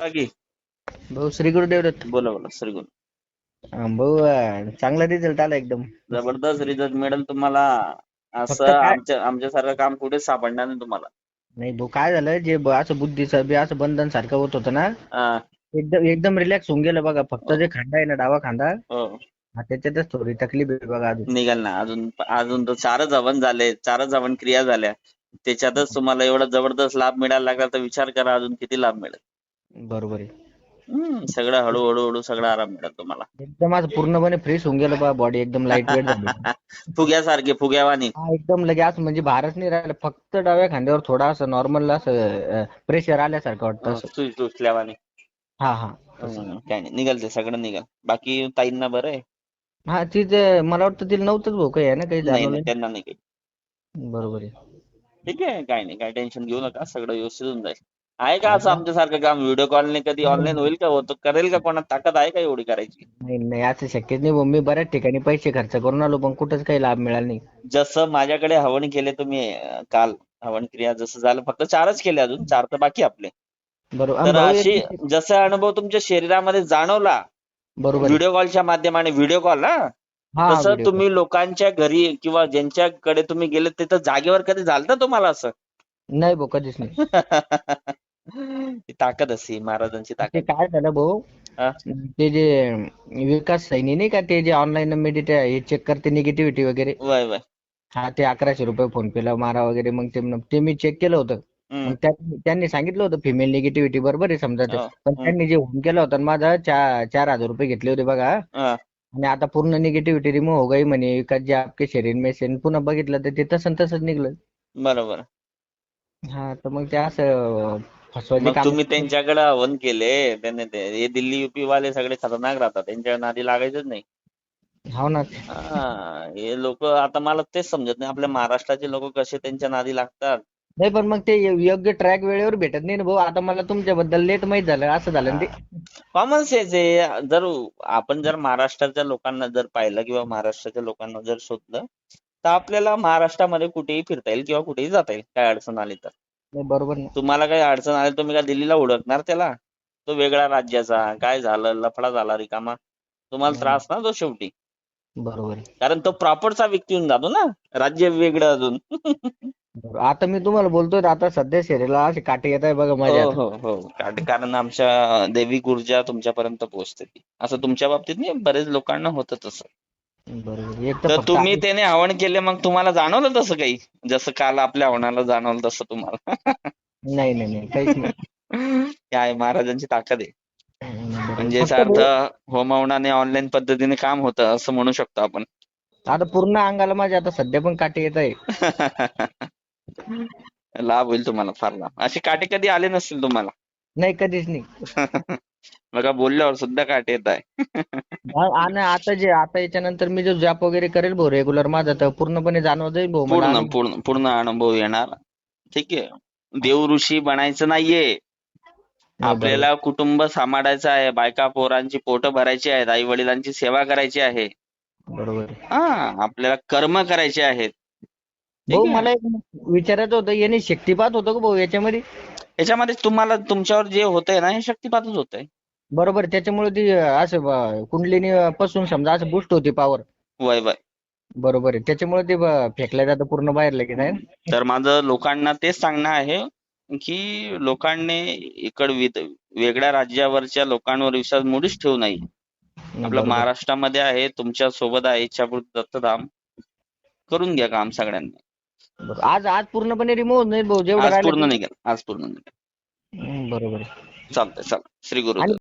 भाऊ श्री गुरुदेव दत्त बोला बोला श्री गुरु. अं, भाऊ अं, चांगला रिझल्ट आला एकदम. जबरदस्त रिझल्ट मिळेल तुम्हाला. फक्त असं काय- आमच्या आमच्यासारखं काम कुठेच सापडणार नाही तुम्हाला. नाही भाऊ काय झालं जे ब- असं बुद्धीचं बी असं बंधन सारखं होत होतं ना हा, एकदम एकदम रिलॅक्स होऊन गेलं बघा. फक्त जे खांदा आहे ना डावा खांदा हो. हा, त्याच्यातच थोडी तकलीफ आहे बघा अजून. निघाल ना अजून अजून तर चारच हवन झाले चारच हवन क्रिया झाल्या. त्याच्यातच तुम्हाला एवढा जबरदस्त लाभ मिळायला लागला तर विचार करा अजून किती लाभ मिळेल. बरोबर आहे. हम्म, सगळं हळूहळू हळू सगळं आराम मिळेल तुम्हाला. एकदम असं पूर्णपणे फ्रेश होऊन गेलं बा बॉडी एकदम लाइट वेट झाली. फुग्यासारखे फुग्यावानी हा एकदम लगे असं म्हणजे भारच नाही राहिलं फक्त डाव्या खांद्यावर थोडा असं नॉर्मल असं प्रेशर आल्यासारखं वाटतं असं. हा हा. हम्म, काय नाही. निघाल ते सगळं निघाल. बाकी ताईंना बरं आहे? हा तिथे मला वाटतं तिला नव्हतंच भाऊ काही आहे ना काही नाही नाही जाणवलं त्यांना नाही काही. बरोबर आहे. ठीक आहे काय नाही काय टेन्शन घेऊ नका. सगळं व्यवस्थित होऊन जाईल. आहे का असं आमच्यासारखं काम? व्हिडिओ कॉलने कधी ऑनलाईन होईल का? होतं करेल का? कोणात ताकद आहे का एवढी करायची? नाही नाही असं शक्यच नाही भाऊ. मी बऱ्याच ठिकाणी पैसे खर्च करून आलो पण कुठंच काही लाभ मिळाला नाही. जसं माझ्याकडे हवन केले तुम्ही अं, काल हवन क्रिया जसं झालं फक्त चारच केले अजून चार तर बाकी आपले. बरोबर. तर आणि भाऊ अशी एक- जसा अनुभव तुमच्या शरीरामध्ये जाणवला बरोबर आहे. व्हिडिओ कॉलच्या माध्यमाने व्हिडिओ कॉल ना हा तसं video तुम्ही लोकांच्या घरी किंवा ज्यांच्याकडे तुम्ही गेले तिथं जागेवर कधी झालं तुम्हाला असं? call. नाही भाऊ कधीच नाही. ताकद असते महाराजांची ते ताकद. काय झालं भाऊ? हा? ते जे विकास सैनी नाही का ते जे ऑनलाईन मेडिटे हे चेक करते निगेटिव्हिटी वगैरे? वय वय. हा ते अकराशे रुपये फोन पेला मारा वगैरे मग ते ते मी चेक केलं होतं. हम्म. मग त्या- त्यांनी सांगितलं होतं फिमेल निगेटिव्हिटी बरोबर आहे समजा ते. हा, पण हम्म. त्यांनी जे होम केलं होतं माझा चार चार हजार रुपये घेतले होते बघा. हा. आणि आता पूर्ण निगेटिव्हिटी रिमूव्ह हो गई म्हणे. विकास जे आपके शरीर में से पुन्हा बघितलं तर ते तसं न तसंच निघलं. बरोबर. हा तर मग ते असं मग काम तुम्ही त्यांच्याकडे हवन केले त्यांनी ते हे दिल्ली युपी वाले सगळे खतरनाक राहतात त्यांच्या नादी लागायचंच नाही. हो ना. हा, हे लोक आता मला तेच समजत नाही आपल्या महाराष्ट्राचे लोक कसे त्यांच्या नादी लागतात. नाही पण मग ते योग्य ट्रॅक वेळेवर भेटत नाही ना भाऊ आता मला तुमच्याबद्दल लेट माहीत झालं असं झालं ना ते. कॉमन सेन्स आहे जर आपण जर महाराष्ट्राच्या लोकांना जर पाहिलं किंवा महाराष्ट्राच्या लोकांना जर शोधलं तर आपल्याला महाराष्ट्रामध्ये कुठेही फिरता येईल किंवा कुठेही जाता येईल काय अडचण आली तर. नाही बरोबर ना तुम्हाला काही अडचण आली तुम्ही काय दिल्लीला हुडकणार त्याला? तो वेगळा राज्याचा काय झालं लफडा झाला रिकामा. तुम्हाला. त्रास ना तो शेवटी. बरोबर आहे. कारण तो प्रॉपरचा व्यक्ती होऊन जातो ना राज्य वेगळं अजून. बरोबर. आता मी तुम्हाला बोलतोय आता सध्या शरीराला असे काटे येत आहे बघा माझ्या हो हो हो. कारण- कारण आमच्या दैविक ऊर्जा तुमच्यापर्यंत पोहोचते ती. असं तुमच्या बाबतीत नाही बरेच लोकांना होतं तसं. बरोबर. एक तर तुम्ही त्याने हवन केले मग तुम्हाला जाणवलं तसं काही? जसं काल आपल्या हवनाला जाणवलं तसं तुम्हाला? नाही नाही नाही काहीच नाही. आहे महाराजांची ताकद आहे. म्हणजे याचा अर्थ भाऊ, होम हवनाने ऑनलाईन पद्धतीने काम होतं असं म्हणू शकतो आपण. आता पूर्ण अंगाला माझ्या आता सध्या पण काटे येत आहे लाभ होईल तुम्हाला फार लाभ. असे काटे कधी आले नसतील तुम्हाला? नाही कधीच नाही. बघा बोलल्यावर सुद्धा काटे येत आहे. आणि आता जे आता याच्यानंतर मी जो जॉब वगैरे करेल भाऊ रेग्युलर माझा तर पूर्णपणे जाणवत जाईल भाऊ मला पूर्ण अनुभव. पूर्ण पूर्ण अनुभव येणार. ठीक आहे. देव ऋषी बनायचं नाहीये. नाही, आपल्याला कुटुंब सांभाळायचं आहे. बायका पोरांची पोट भरायची आहेत. आई वडिलांची सेवा करायची आहे. बरोबर. आहे. हा आपल्याला कर्म करायचे आहेत. ठीक भाऊ आहे? मला एक विचारायचं होतं. याने शक्तिपात होतो का भाऊ याच्यामध्ये? याच्यामध्ये तुम्हाला तुमच्यावर जे होतंय ना हे शक्तिपातच होतंय बरोबर त्याच्यामुळे ती असं ब- कुंडलिनी पासून समजा असं बुस्ट होती पॉवर वय वय बरोबर आहे त्याच्यामुळे ते ब- फेकल्या जातं पूर्ण बाहेर लगेच आहे ना? तर माझं लोकांना तेच सांगणं आहे की लोकांनी इकड विद- वेगळ्या राज्यावरच्या लोकांवर विश्वास मुळीच ठेवू नये आपलं बरोबर. महाराष्ट्रामध्ये आहे तुमच्यासोबत आहे इच्छापूर दत्तधाम करून घ्या काम सगळ्यांनी. आज आज पूर्णपणे रिमूव्ह नाही भाऊ जेवढं आज पूर्ण ते- निघेल आज पूर्ण निघेल. बरोबर चालतंय चला श्री गुरु आणि